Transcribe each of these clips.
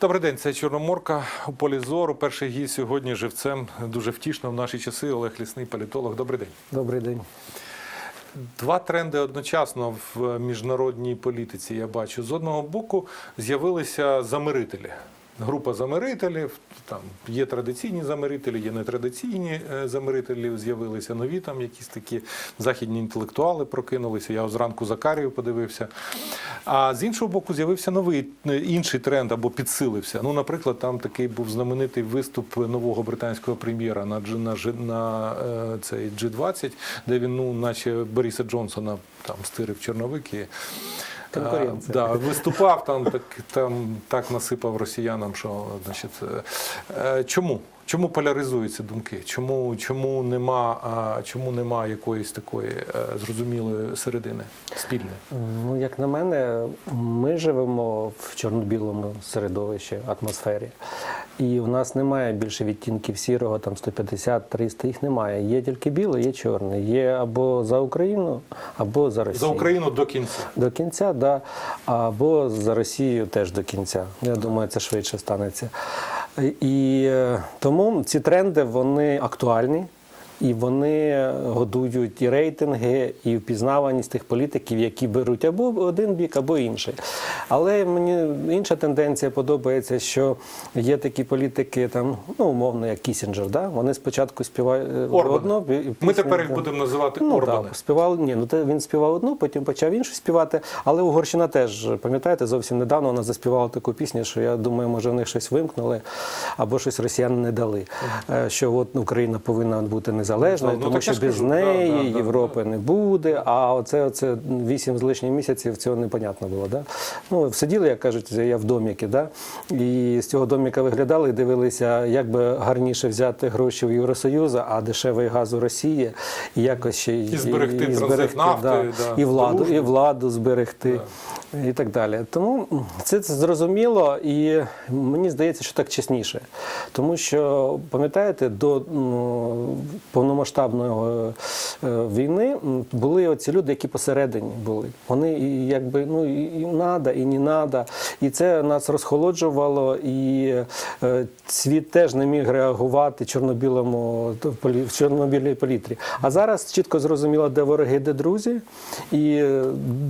Добрий день, це Чорноморка у полі зору. Перший гість сьогодні живцем дуже втішно в наші часи. Олег Лісний, політолог. Добрий день. Добрий день. Два тренди одночасно в міжнародній політиці я бачу. З одного боку з'явилися замирителі. Група замирителів, там є традиційні замирителі, є нетрадиційні е, замирителі, з'явилися нові там якісь такі західні інтелектуали прокинулися. Я зранку Закарію подивився. А з іншого боку, з'явився новий е, інший тренд або підсилився. Ну, наприклад, там такий був знаменитий виступ нового британського прем'єра на на, на е, цей G20, де він, ну, наче Бориса Джонсона там стирив чорновики. Конкуренція. Да, виступав там, так, там так насипав росіянам, що значить, е, е, чому? Чому поляризуються думки? Чому, чому, нема, чому нема якоїсь такої е, зрозумілої середини спільної? Ну, як на мене, ми живемо в чорно-білому середовищі, атмосфері. І в нас немає більше відтінків сірого, там 150, 300, їх немає. Є тільки білий, є чорний. Є або за Україну, або за Росію. За Україну до кінця. До кінця, да. або за Росію теж до кінця. Я думаю, це швидше станеться. І е, тому ці тренди вони актуальні. І вони годують і рейтинги, і впізнаваність тих політиків, які беруть або один бік, або інший. Але мені інша тенденція подобається, що є такі політики, там ну умовно, як Кісінджер, да? вони спочатку співають е, Орбан. одно, пі- Ми тепер їх будемо називати Ну, Орбани. так, співали, ні, ну він співав одну, потім почав іншу співати. Але Угорщина теж, пам'ятаєте, зовсім недавно вона заспівала таку пісню, що я думаю, може, в них щось вимкнули, або щось росіяни не дали. Е, Що от Україна повинна бути незалежною, Ну, тому що без кажу, неї да, да, Європи не буде. А оце, оце вісім з лишнім місяців цього непонятно було. Да? Ну, сиділи, як кажуть, я в доміки, да? і з цього доміка виглядали і дивилися, як би гарніше взяти гроші в Євросоюзу, а дешевий газ у Росії, і якось ще І зберегти транзит нафти, да, да, і владу, дружбу. і владу зберегти. І так далі. Тому це, зрозуміло, і мені здається, що так чесніше. Тому що, пам'ятаєте, до повномасштабної е, війни були оці люди, які посередині були. Вони якби ну і, надо, і не надо. І це нас розхолоджувало, і е, світ теж не міг реагувати чорно-білому в чорно-білій палітрі. А зараз чітко зрозуміло, де вороги, де друзі. І е,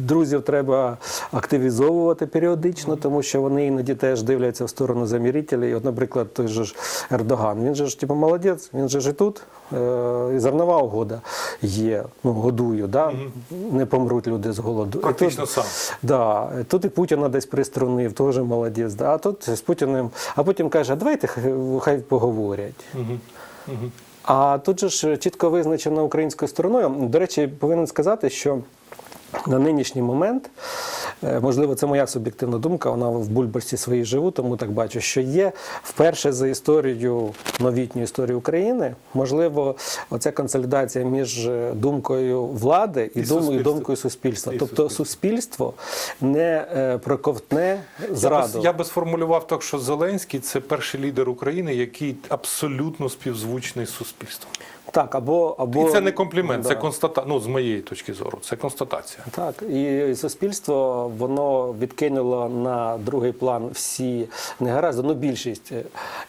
друзів треба активізовувати періодично, тому що вони іноді теж дивляться в сторону замірителів. І От, наприклад, той же ж Ердоган, він же ж типу молодець, він же ж і тут. е, І зернова угода є. Ну, годую, да? не помруть люди з голоду. Практично тут- сам. Да, тут і Путіна десь приструнив, теж молодець. Да? А тут з Путіним, а потім каже, а давайте хай- поговорять. А тут же ж чітко визначено українською стороною. До речі, повинен сказати, що на нинішній момент, можливо, це моя суб'єктивна думка, вона в бульбашці своїй живу, тому так бачу, що є вперше за історію новітню історію України, можливо, оця консолідація між е, думкою влади і, І дум- і думкою суспільства. І тобто суспільство не е, проковтне Я би, я би сформулював так, що Зеленський це перший лідер України, який абсолютно співзвучний з суспільством. Так, або, або І це не комплімент, Да. це констата... ну, з моєї точки зору, це констатація. Так, і суспільство воно відкинуло на другий план всі негаразди, ну більшість,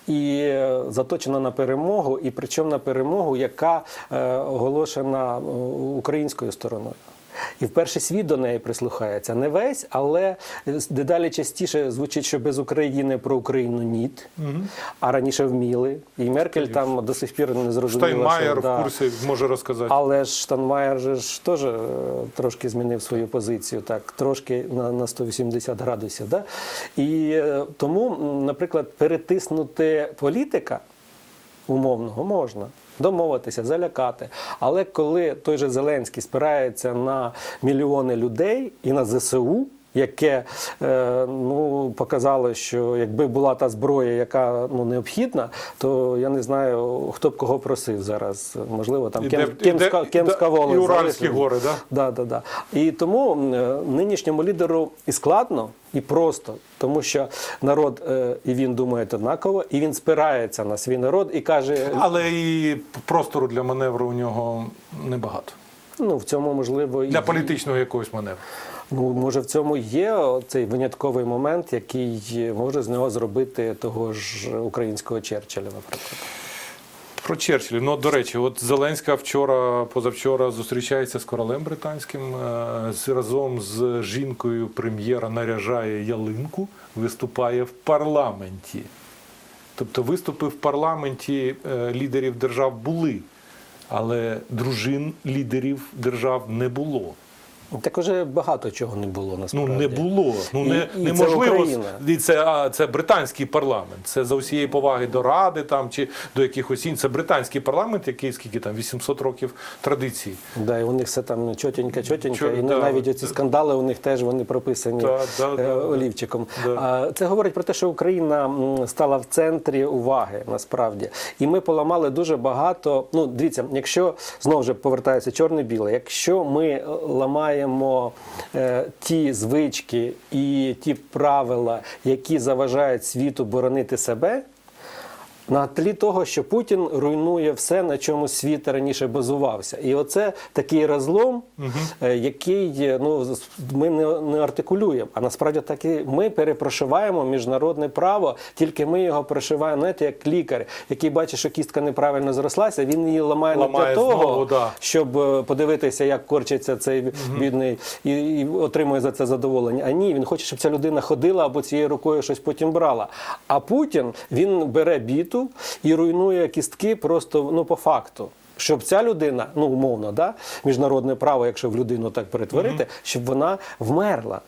і е, заточено на перемогу, і причому на перемогу, яка е, оголошена е, українською стороною. І вперше світ до неї прислухається. Не весь, але дедалі частіше звучить, що без України про Україну ніт, а раніше вміли. І Меркель там до сих пір не зрозуміла. Штайнмаєр що, да, в курсі може розказати. але ж Штанмаєр же ж теж е, трошки змінив свою позицію, так, трошки на, на 180 градусів. Да? І е, тому, наприклад, перетиснути політика умовного можна. Домовитися, залякати. Але коли той же Зеленський спирається на мільйони людей і на ЗСУ, яке е, ну, показало, що якби була та зброя, яка ну, необхідна, то я не знаю, хто б кого просив зараз. Можливо, там Кем, Кемська, Кемська і. Уральські гори, да? Да, да, да. І тому е, нинішньому лідеру і складно, і просто, тому що народ е, і він думає однаково, і він спирається на свій народ і каже: Але і простору для маневру у нього небагато. ну в цьому можливо і Для політичного якогось маневру. Ну, може, в цьому є цей винятковий момент, який може з нього зробити того ж українського Черчилля, наприклад. Про Черчилля. Ну, до речі, от Зеленська вчора, позавчора зустрічається з королем британським. е, Разом з жінкою прем'єра наряжає ялинку, виступає в парламенті. Тобто виступи в парламенті е, лідерів держав були, але дружин лідерів держав не було. Так уже багато чого не було Ну насправді. не було. Ну І- не і це неможливо. Україна. І це, а, це британський парламент. Це за усієї поваги до ради там чи до якихось інших. Це британський парламент, який скільки там 800 років традиції. Да, і у них все там чотенька, чотенька, Чо- і да. навіть оці скандали у них теж вони прописані Да, да, е, да, олівчиком. Да. А, Це говорить про те, що Україна стала в центрі уваги насправді. І ми поламали дуже багато. Ну, дивіться, якщо знову ж повертається чорне-біле, якщо ми е, ламаємо е, ті звички і ті правила, які заважають світу боронити себе. На тлі того, що Путін руйнує все, на чому світ раніше базувався. І оце такий розлом, е, який е, ну, ми не, не артикулюємо. А насправді так і ми перепрошиваємо міжнародне право, тільки ми його прошиваємо, знаєте, як лікар, який бачить, що кістка неправильно зрослася, він її ламає, не Ламає для того, знову, да. щоб е, подивитися, як корчиться цей бідний, і, і отримує за це задоволення. А ні, він хоче, щоб ця людина ходила або цією рукою щось потім брала. А Путін він бере біту і руйнує кістки просто ну по факту. Щоб ця людина, ну умовно, да, міжнародне право, якщо в людину так перетворити, щоб вона вмерла.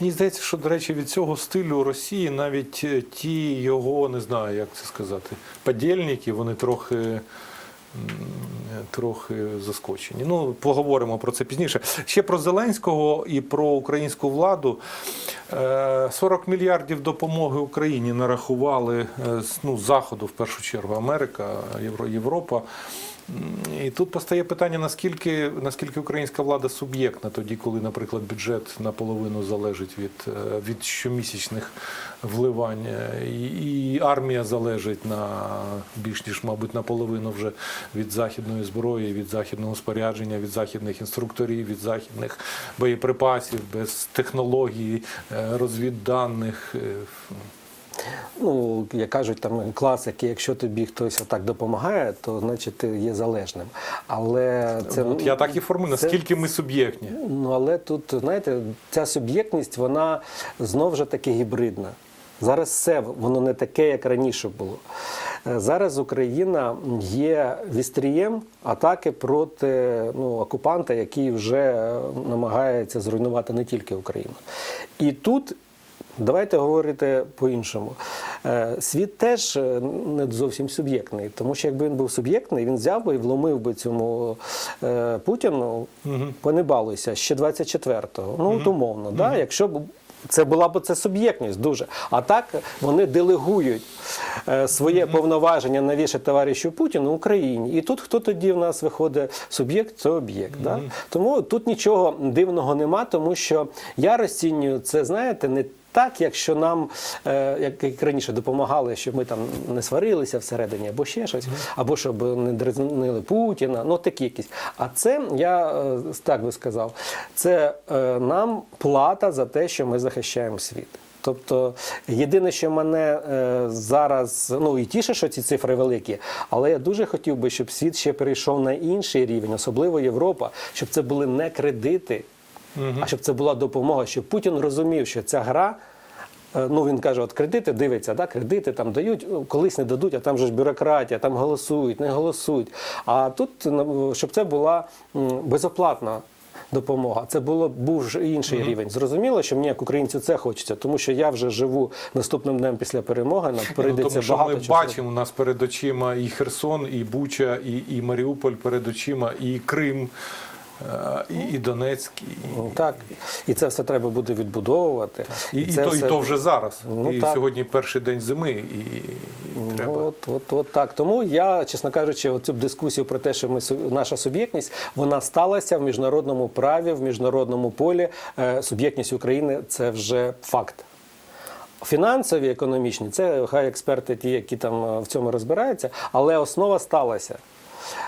Мені здається, що, до речі, від цього стилю Росії навіть е, ті його, не знаю, як це сказати, подільники, вони трохи. Трохи заскочені. Ну, поговоримо про це пізніше. Ще про Зеленського і про українську владу. Е, 40 мільярдів допомоги Україні нарахували е, ну, заходу, в першу чергу, Америка, Європа. І тут постає питання, наскільки, наскільки українська влада суб'єктна тоді, коли, наприклад, бюджет наполовину залежить від, е, від щомісячних вливань, е, і, і армія залежить на більш ніж, мабуть, наполовину вже від західної зброї, від західного спорядження, від західних інструкторів, від західних боєприпасів, без технологій, е, розвідданих. Ну, як кажуть там класики, якщо тобі хтось отак допомагає, то значить ти є залежним. Але це От я так і формую, це- наскільки ми суб'єктні. Ну але тут, знаєте, ця суб'єктність, вона знов же таки гібридна. Зараз все воно не таке, як раніше було. Е, Зараз Україна є вістрієм атаки проти ну, окупанта, який вже е, намагається зруйнувати не тільки Україну. І тут Давайте говорити по-іншому. Е, Світ теж е, не зовсім суб'єктний, тому що якби він був суб'єктний, він взяв би і вломив би цьому е, Путіну, пане балуйся, ще 24-го. Ну, от умовно, да? якщо б це була б це суб'єктність дуже. А так вони делегують е, своє повноваження навіше товаришу Путіну Україні. І тут хто тоді в нас виходить суб'єкт, це об'єкт. Да? Тому тут нічого дивного нема, тому що я розцінюю це, знаєте, не так, якщо нам, е, як, як раніше, допомагали, щоб ми там не сварилися всередині, або ще щось, або щоб не дразнили Путіна, ну такі якісь. А це я е, так би сказав, це е, нам плата за те, що ми захищаємо світ. Тобто єдине, що мене е, зараз ну і тіше, що ці цифри великі, але я дуже хотів би, щоб світ ще перейшов на інший рівень, особливо Європа, щоб це були не кредити, а щоб це була допомога, щоб Путін розумів, що ця гра. е, Ну, він каже, от кредити дивиться, да, кредити там дають, ну, колись не дадуть, а там же ж бюрократія, там голосують, не голосують. А тут, ну, щоб це була безоплатна допомога. Це було був ж інший рівень. Зрозуміло, що мені як українцю це хочеться, тому що я вже живу наступним днем після перемоги. Нам Ну, тому що багато ми часу. бачимо у нас перед очима і Херсон, і Буча, і, і Маріуполь перед очима, і Крим, е, і, і Донецьк, і, Ну, Так, і це все треба буде відбудовувати. і, і, це то, все- і то вже зараз. Ну, і так. сьогодні перший день зими, і, і треба. Ну, от, от, от так. Тому я, чесно кажучи, оцю дискусію про те, що ми наша суб'єктність, вона сталася в міжнародному праві, в міжнародному полі. Е, Суб'єктність України це вже факт. Фінансові, економічні, це хай експерти, ті, які там е, в цьому розбираються, але основа сталася.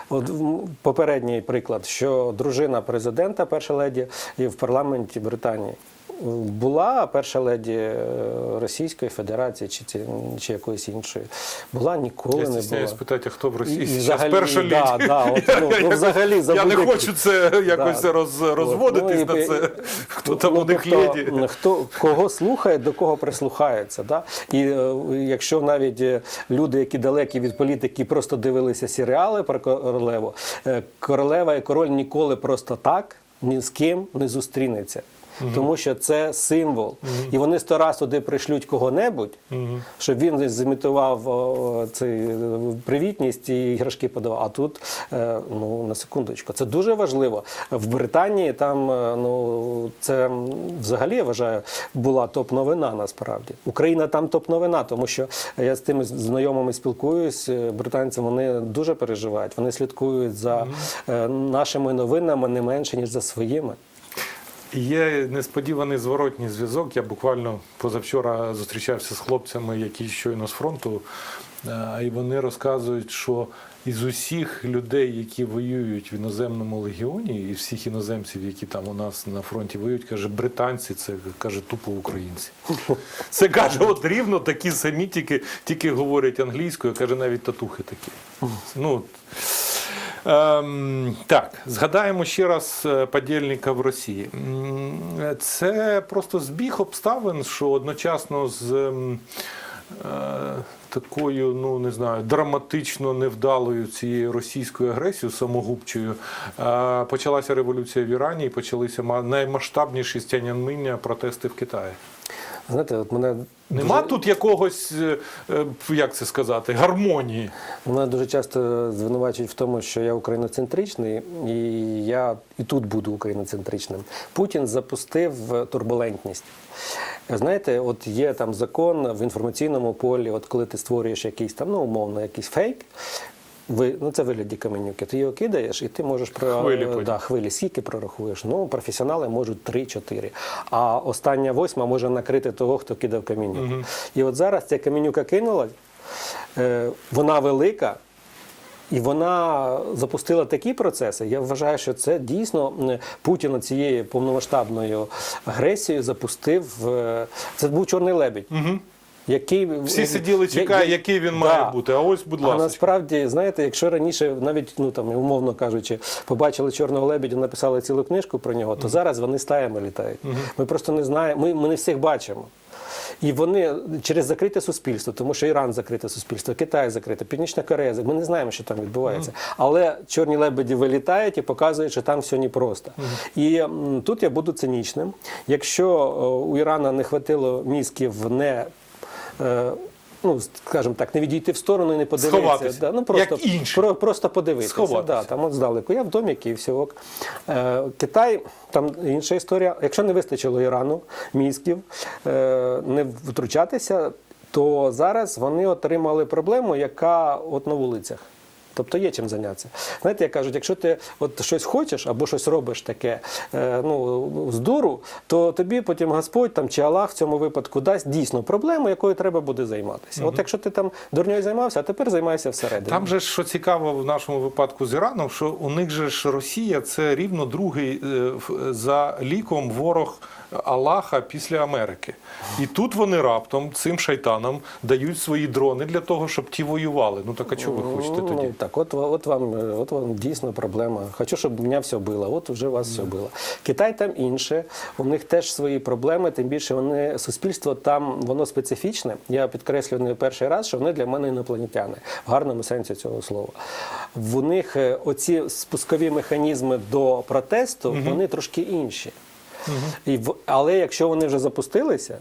От попередній приклад, що дружина президента, перша леді, є в парламенті Британії. Була перша леді е, Російської Федерації чи, чи якоїсь іншої. Була ніколи Я не була. питати, а хто в І- Росії і взагалі, перша да, леді? да, от, ну, ну, взагалі, за Я не хочу це якось Да. роз, розводитись ну, і- на це. Хто там Ну, у них тобто, леді? Хто кого слухає, до кого прислухається. Да? І е, якщо навіть е, люди, які далекі від політики, просто дивилися серіали про королеву, королева і король ніколи просто так ні з ким не зустрінеться. Тому що це символ. І вони сто раз туди пришлють кого-небудь, щоб він зімітував о, цей е, привітність і іграшки подавав. А тут, е, ну, на секундочку, це дуже важливо. В Британії там, е, ну, це взагалі, я вважаю, була топ-новина насправді. Україна там топ-новина, тому що я з тими знайомими спілкуюсь, британці вони дуже переживають, вони слідкують за е, нашими новинами не менше, ніж за своїми. Є несподіваний зворотній зв'язок. Я буквально позавчора зустрічався з хлопцями, які щойно з фронту, е, і вони розказують, що із усіх людей, які воюють в іноземному легіоні, і всіх іноземців, які там у нас на фронті воюють, каже, британці, це каже тупо українці. Це каже, от рівно такі самі, тільки, тільки говорять англійською, каже, навіть татухи такі. Ну, от. Ем, так, згадаємо ще раз е, подільника в Росії. Це просто збіг обставин, що одночасно з ем, е, такою, ну не знаю, драматично невдалою цією російською агресією самогубчою е, почалася революція в Ірані і почалися ма- наймасштабніші з протести в Китаї. Знаєте, от мене Нема дуже- тут якогось, е, е, як це сказати, гармонії. Мене дуже часто звинувачують в тому, що я україноцентричний, і я і тут буду україноцентричним. Путін запустив турбулентність. Знаєте, от є там закон в інформаційному полі, от коли ти створюєш якийсь там, ну умовно, якийсь фейк. Ви, ну це вигляді каменюки. Ти його кидаєш, і ти можеш про Хвилі да, хвилі. Скільки прорахуєш? Ну, професіонали можуть 3-4. А остання восьма може накрити того, хто кидав камінюку. І от зараз ця камінюка кинула, е, вона велика. І вона запустила такі процеси. Я вважаю, що це дійсно м, Путін цією повномасштабною агресією запустив. е, Це був чорний лебідь. Який Всі сиділи, чекають, який він має бути. А ось, будь А ласка. насправді, знаєте, якщо раніше навіть ну там умовно кажучи, побачили чорного лебедя, написали цілу книжку про нього, то зараз вони стаями літають. Ми просто не знаємо. Ми, ми не всіх бачимо. І вони через закрите суспільство, тому що Іран закрите суспільство, Китай закрите, Північна Корея. Ми не знаємо, що там відбувається. Але чорні лебеді вилітають і показують, що там все непросто. І м, тут я буду цинічним. Якщо е, у Ірана не хватило мізків не. Е, Ну, скажімо так, не відійти в сторону і не подивитися. Сховатися, Да, ну, просто, як інші. Про, просто подивитися. Сховатися. Да, там от здалеку. Я в домі, і все ок. Е, Китай, там інша історія. Якщо не вистачило Ірану, мізків, е, не втручатися, то зараз вони отримали проблему, яка от на вулицях. Тобто є чим зайнятися. Знаєте, як кажуть, якщо ти от щось хочеш або щось робиш таке е, ну, з дуру, то тобі потім Господь там, чи Аллах в цьому випадку дасть дійсно проблему, якою треба буде займатися. От якщо ти там дурньою займався, а тепер займайся всередині. Там же що цікаво в нашому випадку з Іраном, що у них же ж Росія це рівно другий е, за ліком ворог Аллаха після Америки. І тут вони раптом цим шайтанам дають свої дрони для того, щоб ті воювали. Ну так а чого ви хочете Ну, тоді? Так, от, от, вам, от вам дійсно проблема. Хочу, щоб мене все було. От вже у вас все було. Китай там інше, у них теж свої проблеми, тим більше вони суспільство там воно специфічне. Я підкреслюю не перший раз, що вони для мене інопланетяни в гарному сенсі цього слова. В них е, оці спускові механізми до протесту, вони трошки інші. І в, але якщо вони вже запустилися,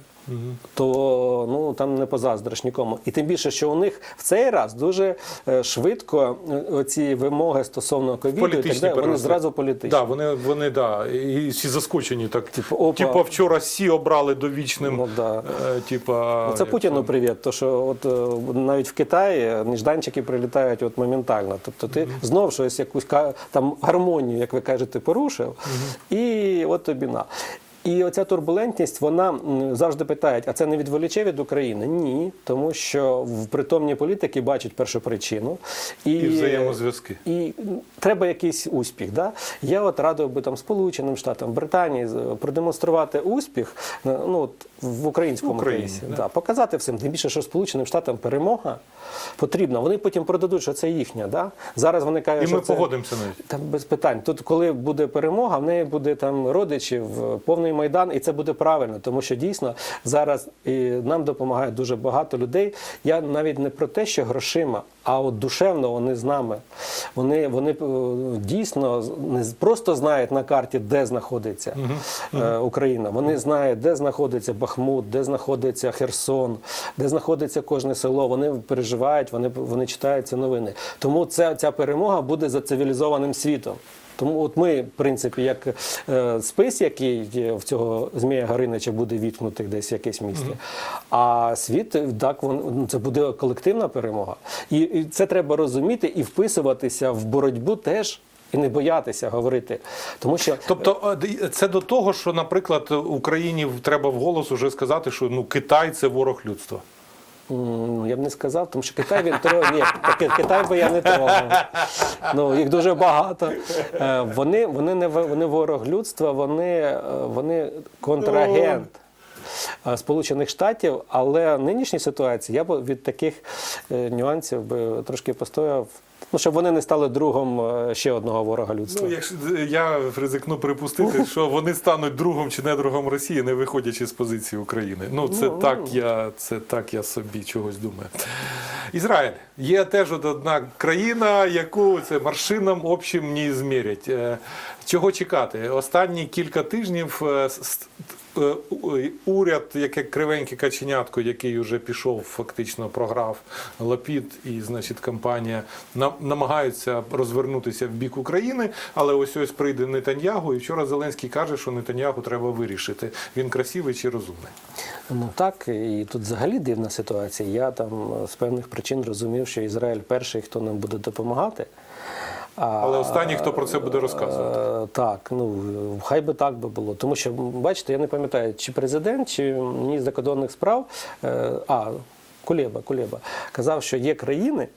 то ну там не позаздриш нікому. І тим більше, що у них в цей раз дуже е, швидко е, оці вимоги стосовно ковіду і так далі, вони зразу політичні. Да, вони, вони да, і всі заскочені так. Типу, опа. Типу, вчора Сі обрали довічним. Ну, да. е, типа, Ну, Це Путіну привіт, то що от навіть в Китаї нежданчики прилітають от моментально. Тобто ти знов щось якусь там гармонію, як ви кажете, порушив, і от тобі на. І оця турбулентність, вона завжди питає, а це не відволіче від України? Ні, тому що в притомні політики бачать першу причину. І, І взаємозв'язки. І треба якийсь успіх. Да? Я от радив би там Сполученим Штатам, Британії продемонструвати успіх е, ну, от, в українському Україні, кейсі. да. Да, показати всім. Тим більше, що Сполученим Штатам перемога потрібна. Вони потім продадуть, що це їхня. Да? Зараз вони кажуть, І що ми це... погодимося навіть. Там без питань. Тут, коли буде перемога, в неї буде там родичів, повний майдан, і це буде правильно, тому що дійсно зараз і нам допомагає дуже багато людей. Я навіть не про те, що грошима, а от душевно вони з нами. Вони, вони е, дійсно не просто знають на карті, де знаходиться е, Україна. Вони знають, де знаходиться Бахмут, де знаходиться Херсон, де знаходиться кожне село. Вони переживають, вони, вони читають ці новини. Тому ця, ця перемога буде за цивілізованим світом. Тому от ми, в принципі, як е, спис, який в цього Змія Гаринича буде віткнутий десь в якесь місце. А світ, так, вон, ну, це буде колективна перемога. І, і це треба розуміти і вписуватися в боротьбу теж. І не боятися говорити, тому що Тобто е, це до того, що, наприклад, Україні треба вголос уже сказати, що ну Китай це ворог людства. Я б не сказав, тому що Китай він трохи. Ні, Китай би я не трогав. Ну, їх дуже багато. Е, Вони, вони не вони ворог людства, вони, е, вони контрагент. е, Сполучених Штатів, але нинішній ситуації я б від таких нюансів би трошки постояв, ну щоб вони не стали другом е, ще одного ворога людства. Ну, якщо я ризикну припустити, що вони стануть другом чи не другом Росії, не виходячи з позиції України. Ну це Ну, так, я це так я собі чогось думаю. Ізраїль є теж одна країна, яку це маршином общим не змірять. Е, Чого чекати? Останні кілька тижнів е, е, уряд, яке кривеньке каченятко, який вже пішов, фактично програв Лапід і, значить, компанія на- намагаються розвернутися в бік України, але ось ось прийде Нетаньягу, і вчора Зеленський каже, що Нетаньягу треба вирішити. Він красивий чи розумний. Ну так, і тут взагалі дивна ситуація. Я там е, з певних причин розумів, що Ізраїль перший, хто нам буде допомагати. Але останній, хто про це буде розказувати. Е, Так, ну хай би так би було. Тому що, бачите, я не пам'ятаю, чи президент, чи міністр закордонних справ, е, а Кулеба, Кулеба казав, що є країни.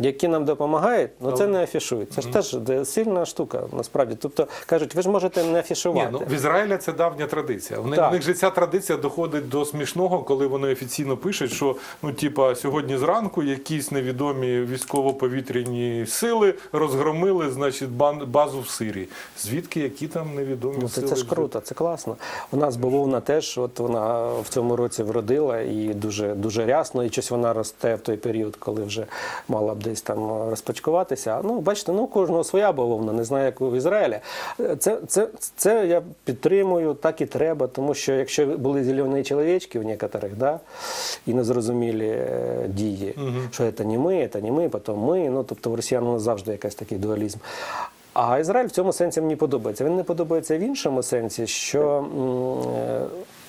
Які нам допомагають, ну це не афішують. Це ж теж сильна штука, насправді. Тобто кажуть, ви ж можете не Ні, афішувати. ну в Ізраїля це давня традиція. В них, в них же ця традиція доходить до смішного, коли вони офіційно пишуть, що ну, типа, сьогодні зранку якісь невідомі військово-повітряні сили розгромили, значить, бан- базу в Сирії. Звідки які там невідомі Ну, це, сили? це ж круто, це класно. У нас бавовна теж, от вона в цьому році вродила і дуже, дуже рясно, і щось вона росте в той період, коли вже мала б десь там розпочкуватися. Ну, бачите, ну кожного своя бавовна, не знаю, як у Ізраїлі. Це, це, це я підтримую, так і треба, тому що якщо були зелені чоловічки у некоторих, да, і незрозумілі е, дії, що це не ми, це не ми, потім ми. Ну, тобто в росіян у нас завжди якийсь такий дуалізм. А Ізраїль в цьому сенсі мені подобається. Він не подобається в іншому сенсі, що е,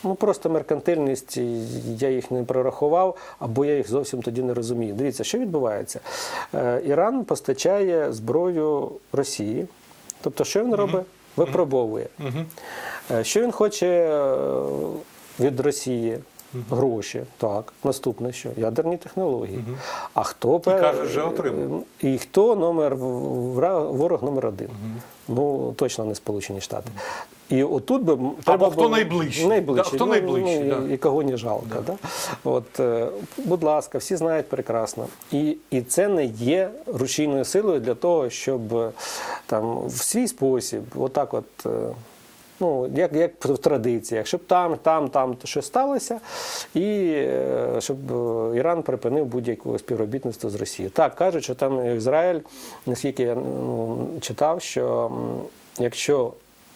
ну просто меркантильність, я їх не прорахував, або я їх зовсім тоді не розумію. Дивіться, що відбувається. Е, Іран постачає зброю Росії. Тобто, що він робить? Випробовує. Е, Що він хоче е, від Росії? Гроші, так. Наступне що? Ядерні технології. А хто пе- каже, вже отримав. і хто номер ворог номер один? Ну точно не Сполучені Штати. І отут би треба хто було- найближчий? найближчий. Да, хто Ну, найближчий, ну, да. і, кого не жалко. Да. От, е, будь ласка, всі знають прекрасно. І, і це не є рушійною силою для того, щоб е, там в свій спосіб, отак, от. е, Ну, як, як в традиціях, щоб там, там, там щось сталося, і щоб Іран припинив будь-яке співробітництво з Росією. Так, кажуть, що там Ізраїль, наскільки я ну, читав, що якщо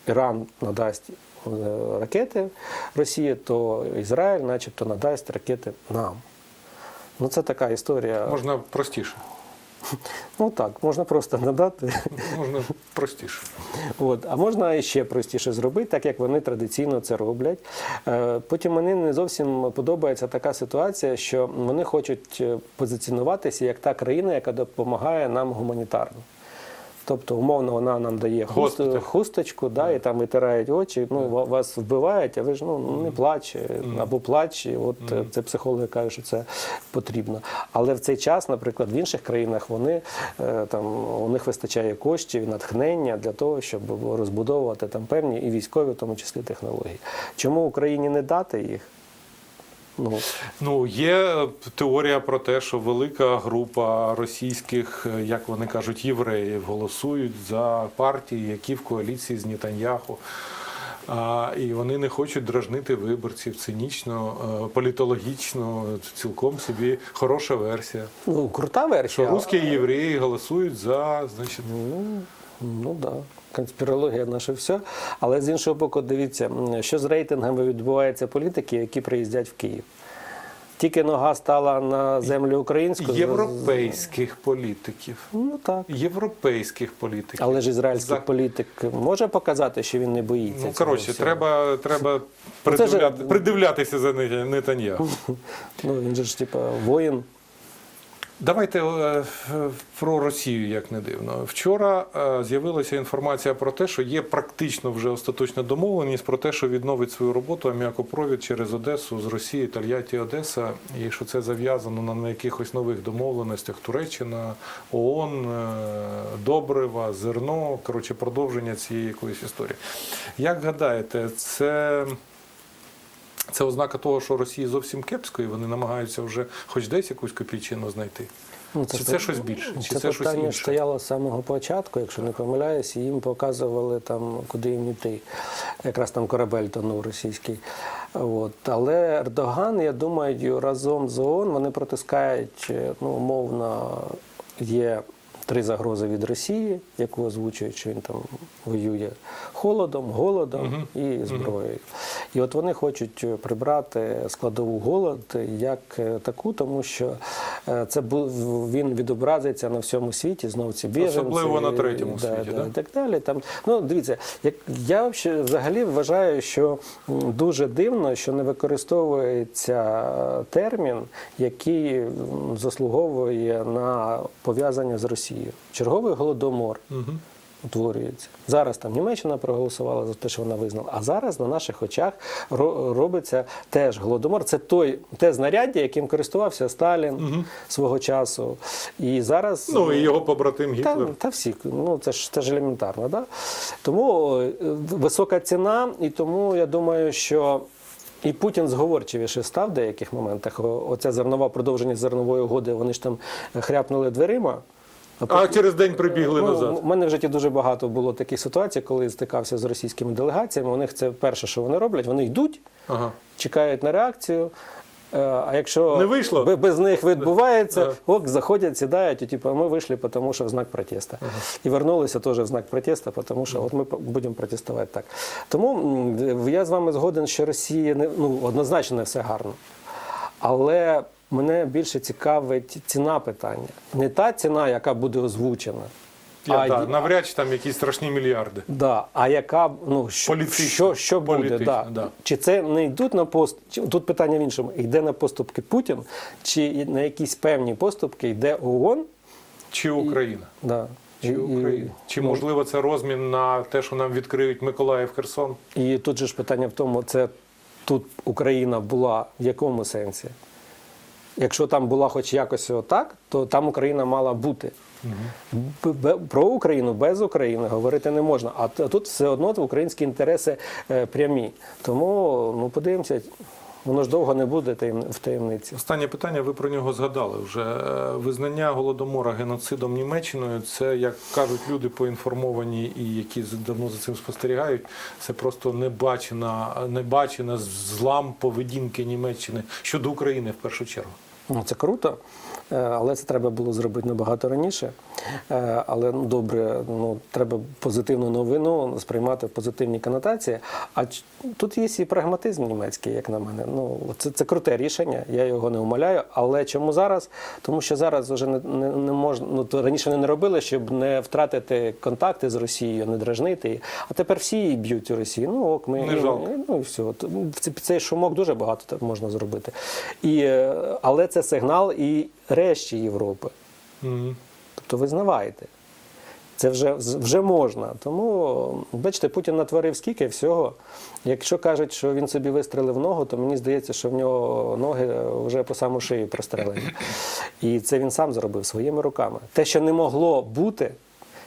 Іран надасть е, ракети Росії, то Ізраїль начебто надасть ракети нам. Ну, це така історія. Можна простіше. Ну так, можна просто надати. Можна простіше. От, а можна ще простіше зробити, так як вони традиційно це роблять. Е, Потім мені не зовсім подобається така ситуація, що вони хочуть е, позиціонуватися як та країна, яка допомагає нам гуманітарно. Тобто, умовно, вона нам дає хуст, хусточку, да, і там витирають очі, ну, вас вбивають, а ви ж ну, не плач, або плач. І От е, це психологи кажуть, що це потрібно. Але в цей час, наприклад, в інших країнах вони е, там у них вистачає коштів, натхнення для того, щоб розбудовувати там певні і військові, в тому числі технології. Чому Україні не дати їх? Ну, Ну, є теорія про те, що велика група російських, е, як вони кажуть, євреїв голосують за партії, які в коаліції з Нетаньяху. А, і вони не хочуть дражнити виборців цинічно, е, політологічно, цілком собі хороша версія. ну крута Що версія. русські євреї голосують за, значить, Ну, ну да. Конспірологія наше все. Але з іншого боку, дивіться, що з рейтингами відбувається політики, які приїздять в Київ. Тільки нога стала на землю українську. європейських політиків. Ну так. Європейських політиків. Але ж ізраїльський За- політик може показати, що він не боїться. Ну, коротше, треба, треба Ну, це ж- придивлятися за Нета- Нетаньяху. Ну, він же ж, типа, воїн. Давайте е, про Росію, як не дивно. Вчора е, з'явилася інформація про те, що є практично вже остаточна домовленість про те, що відновить свою роботу аміакопровід через Одесу з Росії, Тольятті, Одеса, і що це зав'язано на, якихось нових домовленостях Туреччина, ООН, е, Добрива, зерно. Коротше, продовження цієї якоїсь історії. Як гадаєте, це. Це ознака того, що Росії зовсім кепсько, і вони намагаються вже хоч десь якусь копійчину знайти. Ну, Чи це щось більше? Чи це, це щось питання інше? стояло з самого початку, якщо не помиляюсь, і їм показували там, куди їм йти. Якраз там корабель тонув російський. От. Але Ердоган, я думаю, разом з ООН вони протискають, е, ну, умовно, є три загрози від Росії, яку озвучують, що він там воює холодом, голодом і зброєю. І от вони хочуть прибрати складову голод як е, таку, тому що е, це він відобразиться на всьому світі, знову ці біженці. Особливо на третьому да, світі, да, да? і так далі. Там, ну, дивіться, як, я взагалі- вважаю, що дуже дивно, що не використовується е, термін, який заслуговує на пов'язання з Росією. Черговий голодомор Угу. утворюється. Зараз там Німеччина проголосувала за те, що вона визнала. А зараз на наших очах робиться теж голодомор. Це той те знаряддя, яким користувався Сталін свого часу. І зараз Ну і його побратим Гітлер. та всі, ну це ж це ж елементарно, да? Тому е, висока ціна, і тому я думаю, що. І Путін зговорчивіше став в деяких моментах. О- Оце зернова продовження зернової угоди, вони ж там хряпнули дверима. А через день прибігли Ну, назад. У мене в житті дуже багато було таких ситуацій, коли стикався з російськими делегаціями. У них це перше, що вони роблять, вони йдуть, Ага. чекають на реакцію. е, А якщо Не вийшло? без них відбувається, Ага. ок, заходять, сідають, і типу, ми вийшли, тому що в знак протесту. І вернулися теж в знак протесту, тому що от ми будемо протестувати так. Тому я з вами згоден, що Росія не ну однозначно не все гарно. Але мене більше цікавить ціна питання. Не та ціна, яка буде озвучена. Я, а да, навряд чи там якісь страшні мільярди. Да, а яка ну що, Політично. що, що буде? Політично, Да. да. Чи це не йдуть на пост? Тут питання в іншому: йде на поступки Путін, чи на якісь певні поступки йде ООН? Чи Україна? Да. Чи І- і- Україна? Чи ну, можливо це розмін на те, що нам відкриють Миколаїв Херсон? І тут же ж питання в тому, це тут Україна була в якому сенсі? Якщо там була хоч якось отак, то там Україна мала бути. Б- Про Україну без України говорити не можна. А тут все одно українські інтереси е, прямі. Тому ну подивимося, воно ж довго не буде в таємниці. Останнє питання, ви про нього згадали вже. Е, Визнання голодомора геноцидом Німеччиною, це, як кажуть люди поінформовані і які давно за цим спостерігають, це просто небачена, небачена злам поведінки Німеччини щодо України в першу чергу. Ну, це круто, е, але це треба було зробити набагато раніше. Е, Але ну, добре, ну треба позитивну новину сприймати в позитивній конотації. А тут є і прагматизм німецький, як на мене. Ну це, це круте рішення, я його не умоляю. Але чому зараз? Тому що зараз вже не, не, не можна. Ну то раніше вони не робили, щоб не втратити контакти з Росією, не дражнити її. А тепер всі її б'ють у Росії. Ну ок, ми Не жалко. ну і все. Цей шумок дуже багато можна зробити. І, е, але це сигнал і решті Європи. Угу. Тобто визнавайте. Це вже, вже можна. Тому, бачите, Путін натворив скільки всього. Якщо кажуть, що він собі вистрелив ногу, то мені здається, що в нього ноги вже по саму шию прострелені. І це він сам зробив своїми руками. Те, що не могло бути.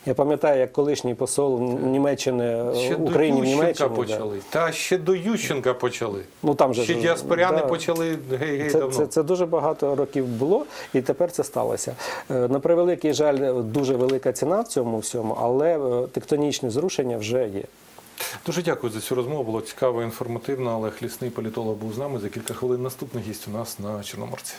Я пам'ятаю, як колишній посол Німеччини Ще Україні в до Ющенка Німеччині. да. почали. Та ще до Ющенка почали. Ну, там же ще діаспоряни да. почали гей-гей Це, давно. це, це дуже багато років було, і тепер це сталося. Е, На превеликий жаль, дуже велика ціна в цьому всьому, але е, тектонічні зрушення вже є. Дуже дякую за цю розмову. Було цікаво, інформативно. Олег Лісний політолог був з нами. За кілька хвилин наступний гість у нас на Чорноморці.